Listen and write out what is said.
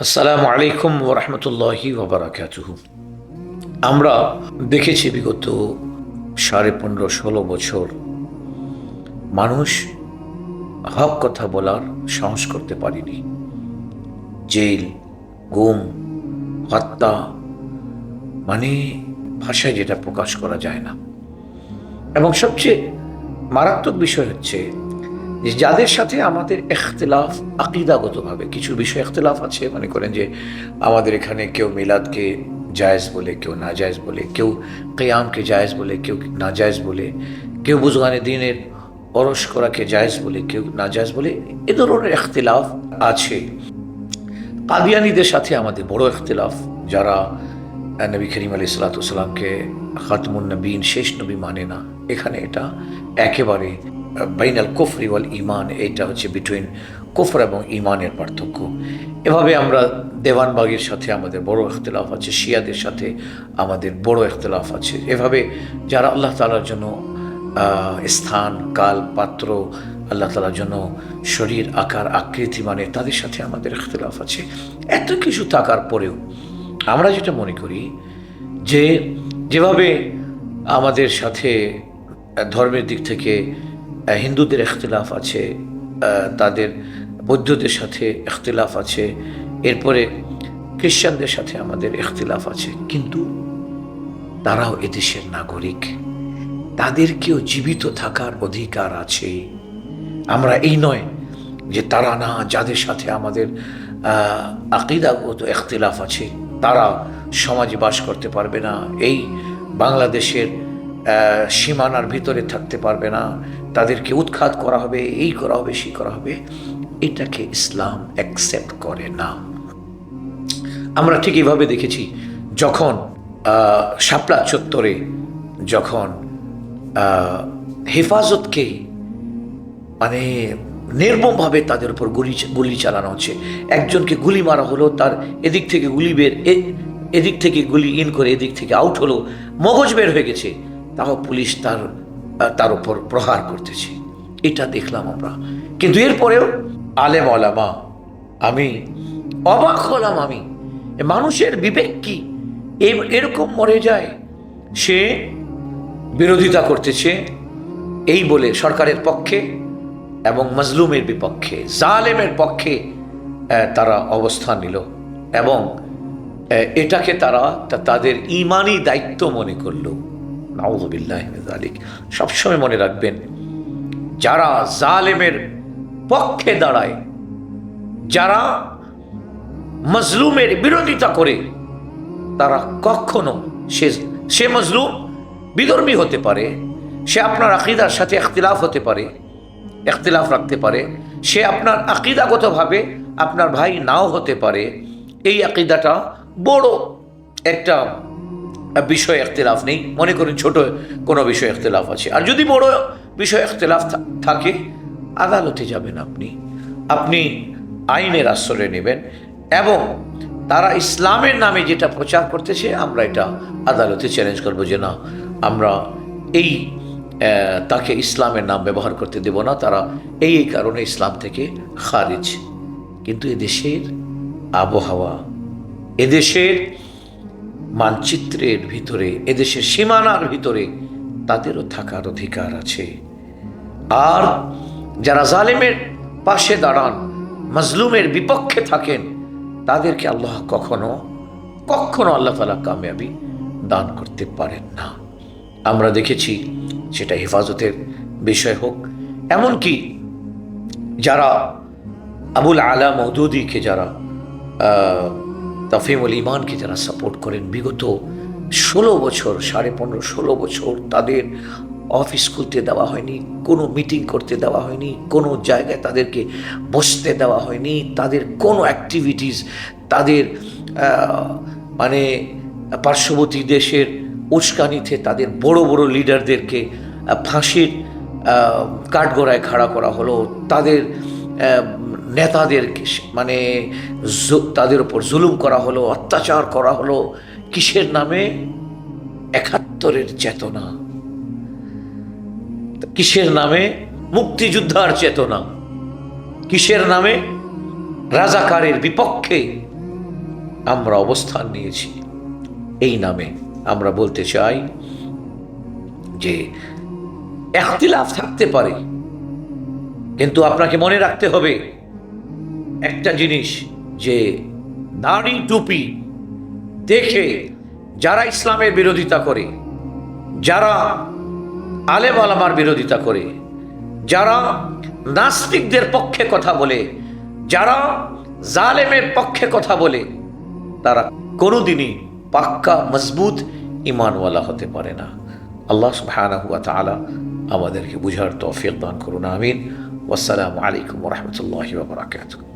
আসসালামু আলাইকুম ওরহমতুল্লাহি ওবরাকাতুহু। আমরা দেখেছি বিগত সাড়ে পনেরো ষোলো বছর মানুষ হক কথা বলার সাহস করতে পারেনি। জেল, গুম, হত্যা মানে ভাষায় যেটা প্রকাশ করা যায় না। এবং সবচেয়ে মারাত্মক বিষয় হচ্ছে যাদের সাথে আমাদের এখতলাফ আকিদাগতভাবে, কিছু বিষয় এখতলাফ আছে? মনে করেন যে আমাদের এখানে কেউ মিলাদকে জায়েজ বলে, কেউ না জায়েজ বলে, কেউ কেয়ামকে জায়েজ বলে, কেউ না জায়েজ বলে, কেউ বুজগানে দিনের অরস করাকে জায়েজ বলে, কেউ না জায়েজ বলে, এ ধরনের এখতলাফ আছে। কাদিয়ানিদের সাথে আমাদের বড় এখতলাফ, যারা নবী করিম আলী সালাতামকে খাতমুন নবীন, শেষ নবী মানে না। এখানে এটা একেবারে বাইনাল কুফরি ওয়াল ইমান এটা হচ্ছে বিটুইন কুফর এবং ইমানের পার্থক্য। এভাবে আমরা দেওয়ানবাগের সাথে, আমাদের বড় এখতলাফ আছে, শিয়াদের সাথে আমাদের বড় এখতলাফ আছে। এভাবে যারা আল্লাহ তালার জন্য স্থান, কাল, পাত্র, আল্লাহ তালার জন্য শরীর, আকার, আকৃতি মানে তাদের সাথে আমাদের ইখতলাফ আছে। এত কিছু থাকার পরেও আমরা যেটা মনে করি যে, যেভাবে আমাদের সাথে ধর্মের দিক থেকে হিন্দুদের ইখতলাফ আছে তাদের বৌদ্ধদের সাথে ইখতলাফ আছে, এরপরে খ্রিস্টানদের সাথে আমাদের ইখতলাফ আছে। কিন্তু তারাও এদেশের নাগরিক। তাদেরকেও জীবিত থাকার অধিকার আছে। আমরা এই নয় যে তারা না, যাদের সাথে আমাদের আকিদাগত এখতিলাফ আছে, তারা সমাজে বাস করতে পারবে না। এই বাংলাদেশের সীমানার ভিতরে থাকতে পারবে না। তাদেরকে উৎখাত করা হবে, এই করা হবে, সেই করা হবে। এটাকে ইসলাম অ্যাকসেপ্ট করে না। আমরা ঠিক এইভাবে দেখেছি, যখন শাপলা চত্বরে যখন হেফাজতকে মানে নির্মমভাবে তাদের উপর গুলি গুলি চালানো হচ্ছে। একজনকে গুলি মারা হলো, তার এদিক থেকে গুলি বের এদিক থেকে গুলি ইন করে এদিক থেকে আউট হলো, মগজ বের হয়ে গেছে। তাও পুলিশ তার তার উপর প্রহার করতেছে। এটা দেখলাম আমরা। কিন্তু এরপরেও আলেম আলামা আমি অবাক হলাম আমি। মানুষের বিবেক কি? এরকম মরে যায়, সে বিরোধিতা করতেছে, এই বলে সরকারের পক্ষে এবং মজলুমের বিপক্ষে, জালেমের পক্ষে তারা অবস্থান নিল এবং এটাকে তারা তাদের ইমানি দায়িত্ব মনে করল। নাউজুবিল্লাহ সবসময় মনে রাখবেন, যারা জালেমের পক্ষে দাঁড়ায়, যারা মজলুমের বিরোধিতা করে, তারা কখনো সে সে মজলুম বিধর্মী হতে পারে, সে আপনার আকিদার সাথে এখতিলাফ হতে পারে এখতিলাফ রাখতে পারে, সে আপনার আকিদাগতভাবে আপনার ভাই নাও হতে পারে, এই আকিদাটা বড় একটা বিষয় এখতিলাফ নেই। মনে করুন ছোট কোনো বিষয় এখতিলাফ আছে। আর যদি বড় বিষয় এখতিলাফ থা- থাকে, আদালতে যাবেন আপনি। আপনি আইনের আশ্রয় নেবেন এবং তারা ইসলামের নামে যেটা প্রচার করতেছে, আমরা এটা আদালতে চ্যালেঞ্জ করব যে না, আমরা এই তাকে ইসলামের নাম ব্যবহার করতে দেব না। তারা এই এই কারণে ইসলাম থেকে খারিজ। কিন্তু এদেশের আবহাওয়া, এদেশের মানচিত্রের ভিতরে, এদেশের সীমানার ভিতরে তাদেরও থাকার অধিকার আছে। আর যারা জালেমের পাশে দাঁড়ান, মজলুমের বিপক্ষে থাকেন, তাদেরকে আল্লাহ কখনো কখনো আল্লাহ তালা কামিয়াবি দান করতে পারেন না। আমরা দেখেছি সেটা হেফাজতের বিষয় হোক, এমনকি যারা আবুল আলা মৌদুদিকে যারা তাফিমুল ইমানকে যারা সাপোর্ট করেন, বিগত ষোলো বছর, সাড়ে পনেরো, ষোলো বছর তাদের অফিস খুলতে দেওয়া হয়নি, কোনো মিটিং করতে দেওয়া হয়নি, কোনো জায়গায় তাদেরকে বসতে দেওয়া হয়নি, তাদের কোনো অ্যাক্টিভিটিস তাদের মানে পার্শ্ববর্তী দেশের উস্কানিতে তাদের বড় বড় লিডারদেরকে ফাঁসির কাঠগড়ায় খাড়া করা হলো, তাদের আহ, নেতাদেরকে মানে তাদের উপর জুলুম করা হলো অত্যাচার করা হলো কিসের নামে? একাত্তরের চেতনা। কিসের নামে? মুক্তিযোদ্ধার চেতনা। কিসের নামে? রাজাকারের বিপক্ষে আমরা অবস্থান নিয়েছি। এই নামে আমরা বলতে চাই যে একতিলাফ থাকতে পারে কিন্তু আপনাকে মনে রাখতে হবে একটা জিনিস যে দাড়ি টুপি দেখে যারা ইসলামের বিরোধিতা করে, যারা আলেম আলামার বিরোধিতা করে, যারা নাস্তিকদের পক্ষে কথা বলে, যারা জালেমের পক্ষে কথা বলে, তারা কোনোদিনই পাক্কা, মজবুত ইমানওয়ালা হতে পারে না। আল্লাহ সুবহানাহু ওয়া তাআলা আমাদেরকে বুঝার তৌফিক দান করুন, আমিন। ওয়াসসালামু আলাইকুম রাহমাতুল্লাহি বারাকাতুহু।